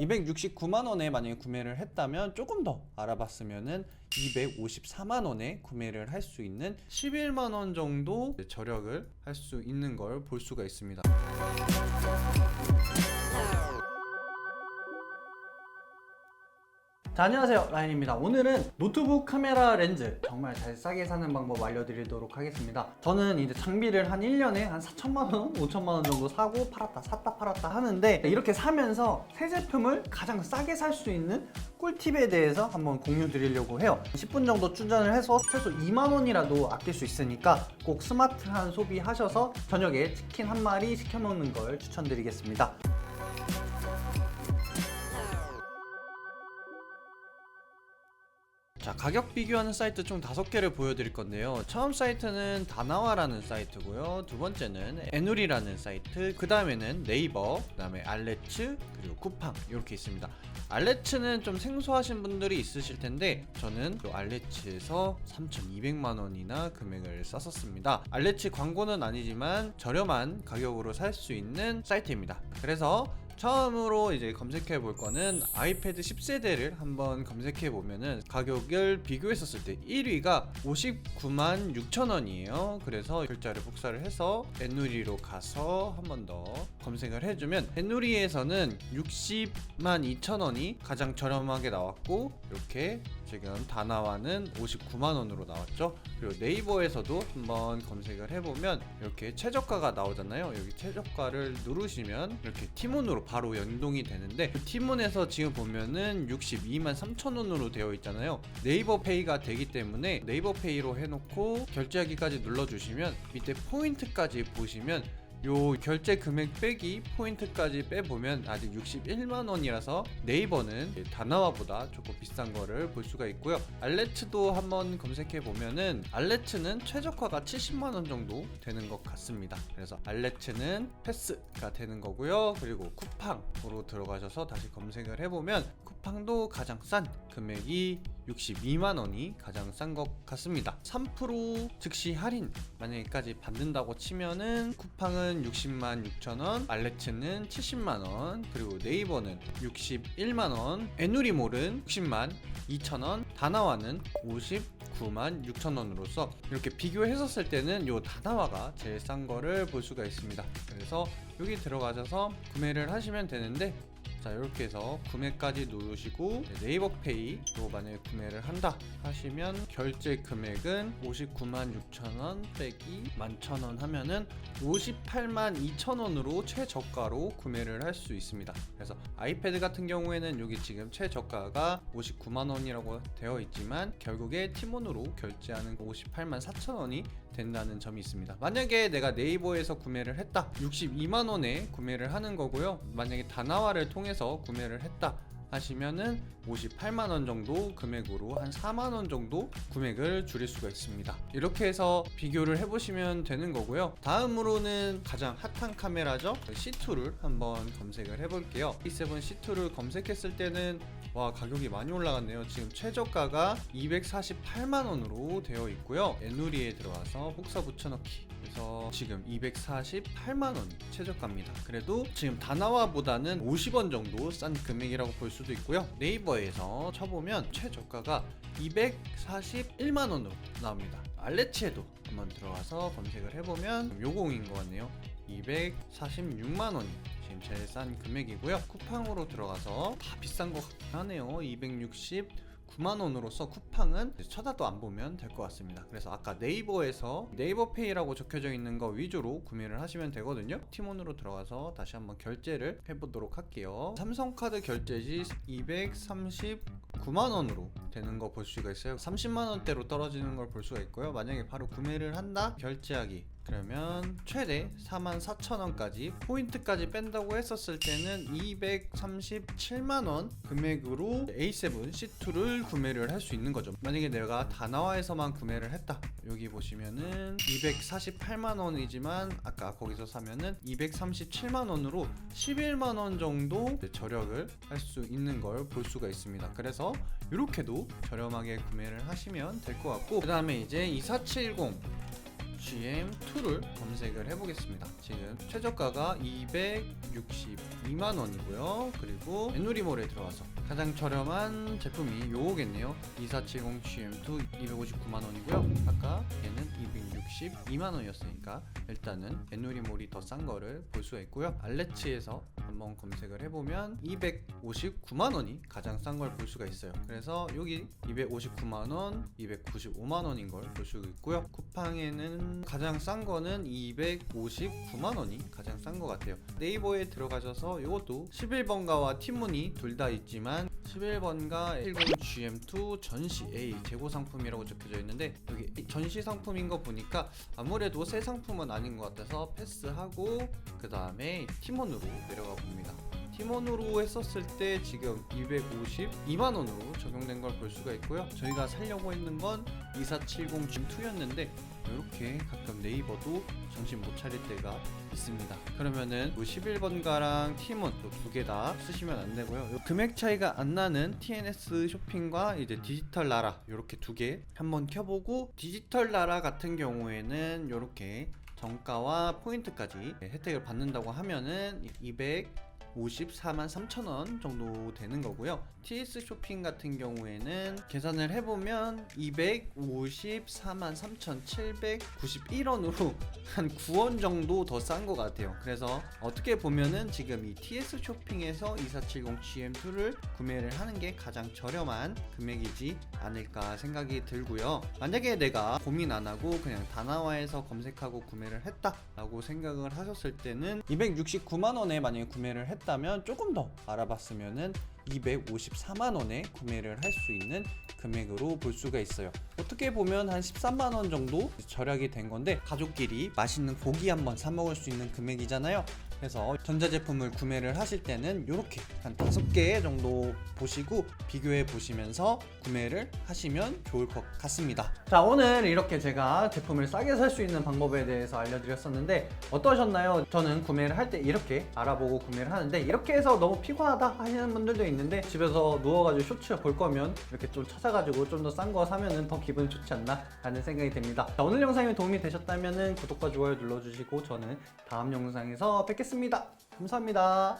269만 원에 만약에 구매를 했다면 조금 더 알아봤으면은 254만 원에 구매를 할 수 있는 11만 원 정도 절약을 할 수 있는 걸 볼 수가 있습니다. 자, 안녕하세요. 라인입니다. 오늘은 노트북 카메라 렌즈 정말 잘 싸게 사는 방법 알려드리도록 하겠습니다. 저는 이제 장비를 한 1년에 한 4천만원, 5천만원 정도 사고 팔았다 샀다 팔았다 하는데 이렇게 사면서 새 제품을 가장 싸게 살 수 있는 꿀팁에 대해서 한번 공유 드리려고 해요. 10분 정도 충전을 해서 최소 2만원이라도 아낄 수 있으니까 꼭 스마트한 소비하셔서 저녁에 치킨 한 마리 시켜 먹는 걸 추천드리겠습니다 자 가격 비교하는 사이트 총 다섯 개를 보여드릴 건데요. 처음 사이트는 다나와라는 사이트고요. 두 번째는 에누리라는 사이트 그 다음에는 네이버 그 다음에 알레츠 그리고 쿠팡 이렇게 있습니다. 알레츠는 좀 생소하신 분들이 있으실 텐데 저는 또 알레츠에서 3,200만 원이나 금액을 썼었습니다. 알레츠 광고는 아니지만 저렴한 가격으로 살 수 있는 사이트입니다. 그래서 처음으로 이제 검색해 볼 거는 아이패드 10세대를 한번 검색해 보면은 가격을 비교했었을 때 1위가 59만 6천 원이에요. 그래서 글자를 복사를 해서 엔누리로 가서 한 번 더 검색을 해주면 엔누리에서는 60만 2천 원이 가장 저렴하게 나왔고 이렇게 지금 다나와는 59만 원으로 나왔죠. 그리고 네이버에서도 한번 검색을 해보면 이렇게 최저가가 나오잖아요. 여기 최저가를 누르시면 이렇게 티몬으로 바로 연동이 되는데 그 티몬에서 지금 보면은 62만 3천 원으로 되어 있잖아요. 네이버 페이가 되기 때문에 네이버 페이로 해놓고 결제하기까지 눌러주시면 밑에 포인트까지 보시면 요 결제 금액 빼기 포인트까지 빼보면 아직 61만 원이라서 네이버는 다나와보다 조금 비싼 거를 볼 수가 있고요. 알레츠도 한번 검색해 보면은 알레츠는 최저가가 70만 원 정도 되는 것 같습니다. 그래서 알레츠는 패스가 되는 거고요. 그리고 쿠팡으로 들어가셔서 다시 검색을 해보면 쿠팡도 가장 싼 금액이 62만 원이 가장 싼 것 같습니다. 3% 즉시 할인 만약에까지 받는다고 치면은 쿠팡은 60만 6천 원, 알레츠는 70만 원, 그리고 네이버는 61만 원, 에누리몰은 60만 2천 원, 다나와는 59만 6천 원으로서 이렇게 비교했었을 때는 요 다나와가 제일 싼 거를 볼 수가 있습니다. 그래서 여기 들어가셔서 구매를 하시면 되는데 자 이렇게 해서 구매까지 누르시고 네이버 페이로 만약에 구매를 한다 하시면 결제 금액은 59만 6천원 빼기 11,000원 하면은 58만 2천원으로 최저가로 구매를 할 수 있습니다. 그래서 아이패드 같은 경우에는 여기 지금 최저가가 59만원이라고 되어 있지만 결국에 티몬으로 결제하는 58만 4천원이 된다는 점이 있습니다. 만약에 내가 네이버에서 구매를 했다. 62만원에 구매를 하는 거고요. 만약에 다나와를 통해서 구매를 했다 하시면은 58만 원 정도 금액으로 한 4만 원 정도 금액을 줄일 수가 있습니다. 이렇게 해서 비교를 해보시면 되는 거고요. 다음으로는 가장 핫한 카메라죠. C2를 한번 검색을 해볼게요. E7 C2를 검색했을 때는 와 가격이 많이 올라갔네요. 지금 최저가가 248만 원으로 되어 있고요. 에누리에 들어와서 복사 붙여넣기. 그래서 지금 248만 원이 최저가입니다. 그래도 지금 다나와보다는 50원 정도 싼 금액이라고 볼 수도 있고요. 네이버에서 쳐보면 최저가가 241만 원으로 나옵니다. 알레치에도 한번 들어가서 검색을 해보면 요공인 것 같네요. 246만 원이 지금 제일 싼 금액이고요. 쿠팡으로 들어가서 다 비싼 것 같긴 하네요. 260 9만 원으로서 쿠팡은 쳐다도 안 보면 될 것 같습니다. 그래서 아까 네이버에서 네이버 페이라고 적혀져 있는 거 위주로 구매를 하시면 되거든요. 티몬으로 들어가서 다시 한번 결제를 해보도록 할게요. 삼성카드 결제 시 239만 원으로 되는 거 볼 수가 있어요. 30만 원대로 떨어지는 걸 볼 수가 있고요. 만약에 바로 구매를 한다 결제하기 그러면 최대 44,000원까지 포인트까지 뺀다고 했었을 때는 237만원 금액으로 A7 C2를 구매를 할 수 있는 거죠. 만약에 내가 다나와에서만 구매를 했다. 여기 보시면은 248만원이지만 아까 거기서 사면은 237만원으로 11만원 정도 절약을 할 수 있는 걸 볼 수가 있습니다. 그래서 이렇게도 저렴하게 구매를 하시면 될 것 같고 그 다음에 이제 2470 GM2를 검색을 해보겠습니다. 지금 최저가가 262만 원이고요. 그리고 에누리몰에 들어와서 가장 저렴한 제품이 요거겠네요. 2470 GM2 259만 원이고요. 아까 얘는 262만 원이었으니까 일단은 에누리몰이 더 싼 거를 볼 수가 있고요. 알레츠에서 한번 검색을 해보면 259만 원이 가장 싼 걸 볼 수가 있어요. 그래서 여기 259만 원, 295만 원인 걸 볼 수 있고요. 쿠팡에는 가장 싼 거는 259만 원이 가장 싼 것 같아요. 네이버에 들어가셔서 이것도 11번가와 팀문이 둘 다 있지만 11번가 10GM2 전시 A 재고 상품이라고 적혀져 있는데 여기 전시 상품인 거 보니까 아무래도 새 상품은 아닌 것 같아서 패스하고 그 다음에 팀원으로 내려가 봅니다. 팀원으로 했었을 때 지금 252만 원으로 적용된 걸 볼 수가 있고요. 저희가 살려고 했는 건 2470 G2였는데 이렇게 가끔 네이버도 정신 못 차릴 때가 있습니다. 그러면은 11번가랑 팀원 두 개 다 쓰시면 안 되고요. 요 금액 차이가 안 나는 TNS 쇼핑과 이제 디지털 나라 이렇게 두 개 한번 켜보고 디지털 나라 같은 경우에는 이렇게 정가와 포인트까지 혜택을 받는다고 하면은 200 54만 3천 원 정도 되는 거고요. TS 쇼핑 같은 경우에는 계산을 해보면 254만 3,791원으로 한 9원 정도 더 싼 것 같아요. 그래서 어떻게 보면은 지금 이 TS 쇼핑에서 2470 GM2를 구매를 하는 게 가장 저렴한 금액이지 않을까 생각이 들고요. 만약에 내가 고민 안 하고 그냥 다나와에서 검색하고 구매를 했다라고 생각을 하셨을 때는 269만 원에 만약에 구매를 했다 면 조금 더 알아봤으면은 254만 원에 구매를 할 수 있는 금액으로 볼 수가 있어요. 어떻게 보면 한 13만 원 정도 절약이 된 건데 가족끼리 맛있는 고기 한번 사 먹을 수 있는 금액이잖아요. 그래서 전자제품을 구매를 하실 때는 이렇게 한 다섯 개 정도 보시고 비교해 보시면서 구매를 하시면 좋을 것 같습니다. 자 오늘 이렇게 제가 제품을 싸게 살 수 있는 방법에 대해서 알려드렸었는데 어떠셨나요? 저는 구매를 할 때 이렇게 알아보고 구매를 하는데 이렇게 해서 너무 피곤하다 하시는 분들도 있는데 집에서 누워가지고 쇼츠 볼 거면 이렇게 좀 찾아가지고 좀 더 싼 거 사면은 더 기분이 좋지 않나 라는 생각이 듭니다. 자, 오늘 영상이 도움이 되셨다면 구독과 좋아요 눌러주시고 저는 다음 영상에서 뵙 겠습니다. 감사합니다.